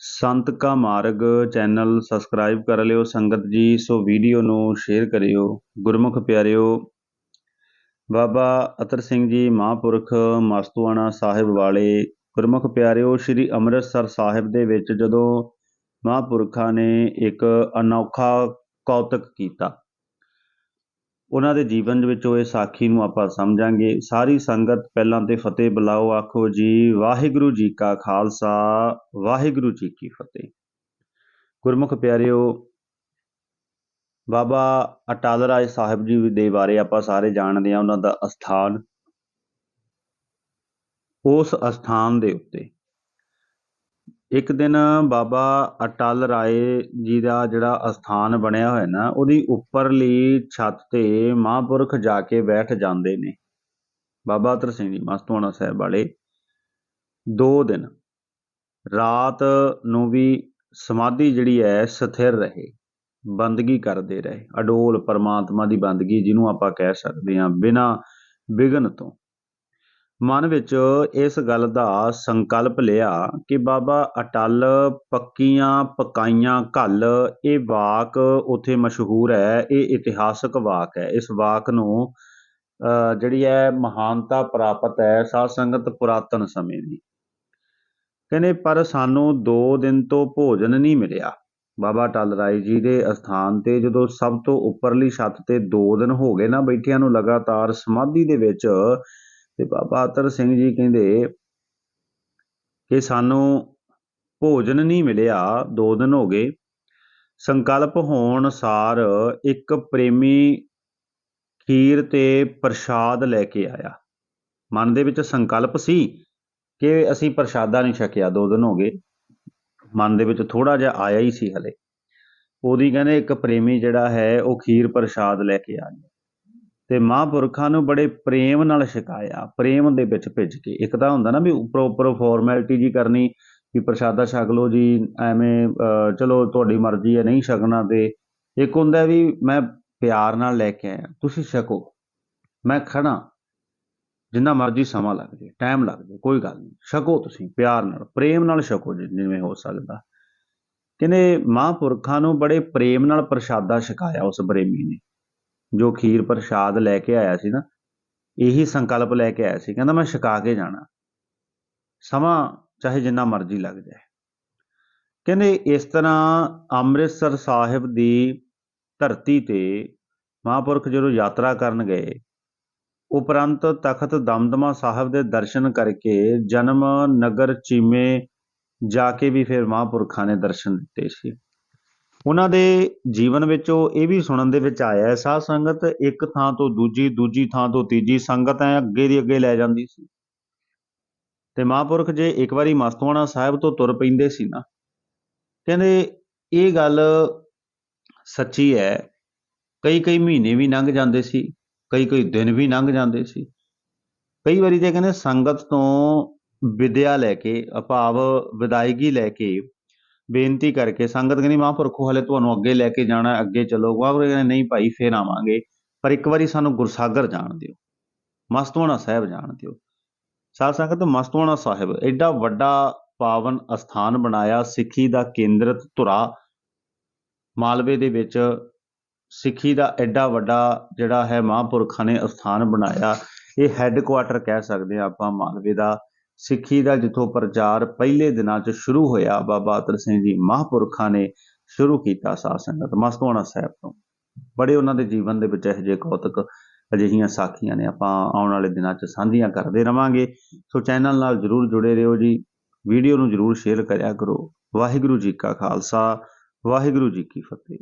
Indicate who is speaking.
Speaker 1: ਸੰਤ ਕਾ ਮਾਰਗ channel subscribe ਕਰ ਲਿਓ, ਸੰਗਤ ਜੀ, ਸੋ ਵੀਡੀਓ ਨੂੰ ਸ਼ੇਅਰ ਕਰਿਓ। ਗੁਰਮੁਖ ਪਿਆਰਿਓ, ਬਾਬਾ ਅਤਰ ਸਿੰਘ ਜੀ ਮਹਾਂਪੁਰਖ ਮਸਤੂਆਣਾ ਸਾਹਿਬ ਵਾਲੇ, ਗੁਰਮੁਖ ਪਿਆਰਿਓ, ਸ੍ਰੀ ਅੰਮ੍ਰਿਤਸਰ ਸਾਹਿਬ ਦੇ ਵਿੱਚ ਜਦੋਂ ਮਹਾਂਪੁਰਖਾਂ ਨੇ ਇੱਕ ਅਨੋਖਾ ਕੌਤਕ ਕੀਤਾ ਉਹਨਾਂ ਦੇ ਜੀਵਨ ਦੇ ਵਿੱਚੋਂ ਇਹ ਸਾਖੀ ਨੂੰ ਆਪਾਂ ਸਮਝਾਂਗੇ। ਸਾਰੀ ਸੰਗਤ ਪਹਿਲਾਂ ਤੇ ਫਤਿਹ ਬੁਲਾਓ, ਆਖੋ ਜੀ, ਵਾਹਿਗੁਰੂ ਜੀ ਕਾ ਖਾਲਸਾ, ਵਾਹਿਗੁਰੂ ਜੀ ਕੀ ਫਤਿਹ। ਗੁਰਮੁਖ ਪਿਆਰਿਓ, ਬਾਬਾ ਅਟਾਲ ਰਾਏ ਸਾਹਿਬ ਜੀ ਦੇ ਬਾਰੇ ਆਪਾਂ ਸਾਰੇ ਜਾਣਦੇ ਹਾਂ, ਉਹਨਾਂ ਦਾ ਅਸਥਾਨ। ਉਸ ਅਸਥਾਨ ਦੇ ਉੱਤੇ ਇੱਕ ਦਿਨ ਬਾਬਾ ਅਟਲ ਰਾਏ ਜੀ ਦਾ ਜਿਹੜਾ ਅਸਥਾਨ ਬਣਿਆ ਹੋਇਆ ਨਾ, ਉਹਦੀ ਉੱਪਰਲੀ ਛੱਤ ਤੇ ਮਹਾਂਪੁਰਖ ਜਾ ਕੇ ਬੈਠ ਜਾਂਦੇ ਨੇ। ਬਾਬਾ ਅਤਰ ਸਿੰਘ ਜੀ, ਮਸਤੂਆਣਾ ਸਾਹਿਬ ਵਾਲੇ। ਦੋ ਦਿਨ, ਰਾਤ ਨੂੰ ਵੀ ਸਮਾਧੀ ਜਿਹੜੀ ਹੈ, ਸਥਿਰ ਰਹੇ, ਬੰਦਗੀ ਕਰਦੇ ਰਹੇ। ਅਡੋਲ ਪਰਮਾਤਮਾ ਦੀ ਬੰਦਗੀ ਜਿਹਨੂੰ ਆਪਾਂ ਕਹਿ ਸਕਦੇ ਹਾਂ, ਬਿਨਾਂ ਵਿਘਨ ਤੋਂ। ਮਨ ਵਿੱਚ ਇਸ ਗੱਲ ਦਾ ਸੰਕਲਪ ਲਿਆ ਕਿ ਬਾਬਾ ਅਟਲ ਪੱਕੀਆਂ ਪਕਾਈਆਂ ਘੱਲ, ਇਹ ਵਾਕ ਉੱਥੇ ਮਸ਼ਹੂਰ ਹੈ, ਇਹ ਇਤਿਹਾਸਕ ਵਾਕ ਹੈ। ਇਸ ਵਾਕ ਨੂੰ ਜਿਹੜੀ ਹੈ, ਮਹਾਨਤਾ ਪ੍ਰਾਪਤ ਹੈ ਸਾਧ ਸੰਗਤ ਪੁਰਾਤਨ ਸਮੇਂ ਦੀ। ਕਹਿੰਦੇ, ਪਰ ਸਾਨੂੰ 2 ਦਿਨ ਤੋਂ ਭੋਜਨ ਨਹੀਂ ਮਿਲਿਆ। ਬਾਬਾ ਟਲ ਰਾਏ ਜੀ ਦੇ ਅਸਥਾਨ ਤੇ ਜਦੋਂ ਸਭ ਤੋਂ ਉੱਪਰਲੀ ਛੱਤ ਤੇ 2 ਦਿਨ ਹੋ ਗਏ ਨਾ ਬੈਠਿਆਂ ਨੂੰ ਲਗਾਤਾਰ ਸਮਾਧੀ ਦੇ ਵਿੱਚ ਤੇ ਬਾਬਾ ਅਤਰ ਸਿੰਘ ਜੀ ਕਹਿੰਦੇ ਕਿ ਸਾਨੂੰ ਭੋਜਨ ਨਹੀਂ ਮਿਲਿਆ 2 ਦਿਨ ਹੋ ਗਏ। ਸੰਕਲਪ ਹੋਣ ਸਾਰ ਇੱਕ ਪ੍ਰੇਮੀ ਖੀਰ ਤੇ ਪ੍ਰਸ਼ਾਦ ਲੈ ਕੇ ਆਇਆ। ਮਨ ਦੇ ਵਿੱਚ ਸੰਕਲਪ ਸੀ ਕਿ ਅਸੀਂ ਪ੍ਰਸ਼ਾਦਾ ਨਹੀਂ ਛਕਿਆ 2 ਦਿਨ ਹੋ ਗਏ। ਮਨ ਦੇ ਵਿੱਚ ਥੋੜਾ ਜਿਹਾ ਆਇਆ ਹੀ ਸੀ ਹਲੇ। ਉਹਦੀ ਕਹਿੰਦੇ ਇੱਕ ਪ੍ਰੇਮੀ ਜਿਹੜਾ ਹੈ, ਉਹ ਖੀਰ ਪ੍ਰਸ਼ਾਦ ਲੈ ਕੇ ਆ ਗਿਆ ਤੇ ਮਹਾਂਪੁਰਖਾਂ ਨੂੰ ਬੜੇ ਪ੍ਰੇਮ ਨਾਲ ਛਕਾਇਆ, ਪ੍ਰੇਮ ਦੇ ਵਿੱਚ ਭਿੱਜ ਕੇ। ਇੱਕ ਤਾਂ ਹੁੰਦਾ ਨਾ ਵੀ ਉੱਪਰੋਂ ਉੱਪਰੋਂ ਫਾਰਮੈਲਿਟੀ ਜੀ ਕਰਨੀ ਵੀ ਪ੍ਰਸ਼ਾਦਾ ਛਕ ਲਓ ਜੀ, ਐਵੇਂ ਚਲੋ ਤੁਹਾਡੀ ਮਰਜ਼ੀ ਹੈ, ਨਹੀਂ ਛਕਣਾ ਤੇ। ਇੱਕ ਹੁੰਦਾ ਵੀ ਮੈਂ ਪਿਆਰ ਨਾਲ ਲੈ ਕੇ ਆਇਆ, ਤੁਸੀਂ ਛਕੋ, ਮੈਂ ਖੜਾ ਜਿੰਨਾ ਮਰਜ਼ੀ ਸਮਾਂ ਲੱਗ ਜੇ ਟਾਈਮ ਲੱਗ ਜੇ ਕੋਈ ਗੱਲ ਨਹੀਂ, ਛਕੋ ਤੁਸੀਂ, ਪਿਆਰ ਨਾਲ, ਪ੍ਰੇਮ ਨਾਲ ਛਕੋ ਜਿਵੇਂ ਹੋ ਸਕਦਾ। ਕਹਿੰਦੇ ਮਹਾਂਪੁਰਖਾਂ ਨੂੰ ਬੜੇ ਪ੍ਰੇਮ ਨਾਲ ਪ੍ਰਸ਼ਾਦਾ ਛਕਾਇਆ ਉਸ ਪ੍ਰੇਮੀ ਨੇ। ਜੋ ਖੀਰ ਪ੍ਰਸ਼ਾਦ ਲੈ ਕੇ ਆਇਆ ਸੀ ਨਾ, ਇਹੀ ਸੰਕਲਪ ਲੈ ਕੇ ਆਇਆ ਸੀ। ਕਹਿੰਦਾ ਮੈਂ ਛਕਾ ਕੇ ਜਾਣਾ। ਸਮਾਂ ਚਾਹੇ ਜਿੰਨਾ ਮਰਜ਼ੀ ਲੱਗ ਜਾਏ। ਕਹਿੰਦੇ ਇਸ ਤਰ੍ਹਾਂ ਅੰਮ੍ਰਿਤਸਰ ਸਾਹਿਬ ਦੀ ਧਰਤੀ ਤੇ ਮਹਾਂਪੁਰਖ ਜਦੋਂ ਯਾਤਰਾ ਕਰਨ ਗਏ, ਉਪਰੰਤ ਤਖਤ ਦਮਦਮਾ ਸਾਹਿਬ ਦੇ ਦਰਸ਼ਨ ਕਰਕੇ ਜਨਮ ਨਗਰ ਚੀਮੇ ਜਾ ਕੇ ਵੀ ਫਿਰ ਮਹਾਂਪੁਰਖਾਂ ਨੇ ਦਰਸ਼ਨ ਦਿੱਤੇ ਸੀ। ਉਹਨਾਂ ਦੇ ਜੀਵਨ ਵਿੱਚ ਉਹ ਇਹ ਵੀ ਸੁਣਨ ਦੇ ਵਿੱਚ ਆਇਆ ਹੈ, ਸਾਧ ਸੰਗਤ ਇੱਕ ਥਾਂ ਤੋਂ ਦੂਜੀ ਦੂਜੀ ਥਾਂ ਤੋਂ ਤੀਜੀ ਸੰਗਤ ਐ ਅੱਗੇ ਦੀ ਅੱਗੇ ਲੈ ਜਾਂਦੀ ਸੀ। ਤੇ ਮਹਾਂਪੁਰਖ ਜੇ ਇੱਕ ਵਾਰੀ ਮਸਤਵਾਣਾ ਸਾਹਿਬ ਤੋਂ ਤੁਰ ਪੈਂਦੇ ਸੀ ਨਾ, ਕਹਿੰਦੇ ਇਹ ਗੱਲ ਸੱਚੀ ਹੈ ਕਈ ਕਈ ਮਹੀਨੇ ਵੀ ਲੰਘ ਜਾਂਦੇ ਸੀ ਕਈ ਕਈ ਦਿਨ ਵੀ ਲੰਘ ਜਾਂਦੇ ਸੀ। ਕਈ ਵਾਰੀ ਤੇ ਕਹਿੰਦੇ ਸੰਗਤ ਤੋਂ ਵਿਦਿਆ ਲੈ ਕੇ, ਅਭਾਵ, ਵਿਦਾਇਗੀ ਲੈ ਕੇ ਬੇਨਤੀ ਕਰਕੇ ਸੰਗਤ ਕਹਿੰਦੀ ਮਹਾਂਪੁਰਖੋ, ਹਲੇ ਤੁਹਾਨੂੰ ਅੱਗੇ ਲੈ ਕੇ ਜਾਣਾ, ਅੱਗੇ ਚੱਲੋ ਮਹਾਂਪੁਰਖ ਕਹਿੰਦੇ, ਨਹੀਂ ਭਾਈ, ਫੇਰ ਆਵਾਂਗੇ। ਪਰ ਇੱਕ ਵਾਰੀ ਸਾਨੂੰ ਗੁਰਸਾਗਰ ਜਾਣ ਦਿਓ। ਮਸਤਵਾਣਾ ਸਾਹਿਬ ਜਾਣ ਦਿਓ। ਸਾਧ ਸੰਗਤ ਮਸਤਵਾਣਾ ਸਾਹਿਬ ਐਡਾ ਵੱਡਾ ਪਾਵਨ ਅਸਥਾਨ ਬਣਾਇਆ, ਸਿੱਖੀ ਦਾ ਕੇਂਦਰਤ ਧੁਰਾ। ਮਾਲਵੇ ਦੇ ਵਿੱਚ ਸਿੱਖੀ ਦਾ ਐਡਾ ਵੱਡਾ ਜਿਹੜਾ ਹੈ ਮਹਾਂਪੁਰਖਾਂ ਨੇ ਅਸਥਾਨ ਬਣਾਇਆ। ਇਹ ਹੈੱਡਕੁਆਟਰ ਕਹਿ ਸਕਦੇ ਆ ਆਪਾਂ ਮਾਲਵੇ ਦਾ। ਸਿੱਖੀ ਦਾ ਜਿੱਥੋਂ ਪ੍ਰਚਾਰ ਪਹਿਲੇ ਦਿਨਾਂ 'ਚ ਸ਼ੁਰੂ ਹੋਇਆ, ਬਾਬਾ ਅਤਰ ਸਿੰਘ ਜੀ ਮਹਾਂਪੁਰਖਾਂ ਨੇ ਸ਼ੁਰੂ ਕੀਤਾ ਸਾਧ ਸੰਗਤ। ਮਸਤਵਾਣਾ ਸਾਹਿਬ ਤੋਂ। ਬੜੇ ਉਹਨਾਂ ਦੇ ਜੀਵਨ ਦੇ ਵਿੱਚ ਇਹੋ ਜਿਹੇ ਕੌਤਕ ਅਜਿਹੀਆਂ ਸਾਖੀਆਂ ਨੇ। ਆਪਾਂ ਆਉਣ ਵਾਲੇ ਦਿਨਾਂ 'ਚ ਸਾਂਝੀਆਂ ਕਰਦੇ ਰਵਾਂਗੇ। ਸੋ ਚੈਨਲ ਨਾਲ ਜਰੂਰ ਜੁੜੇ ਰਹੋ ਜੀ। ਵੀਡੀਓ ਨੂੰ ਜਰੂਰ ਸ਼ੇਅਰ ਕਰਿਆ ਕਰੋ। ਵਾਹਿਗੁਰੂ ਜੀ ਕਾ ਖਾਲਸਾ, ਵਾਹਿਗੁਰੂ ਜੀ ਕੀ ਫਤਿਹ।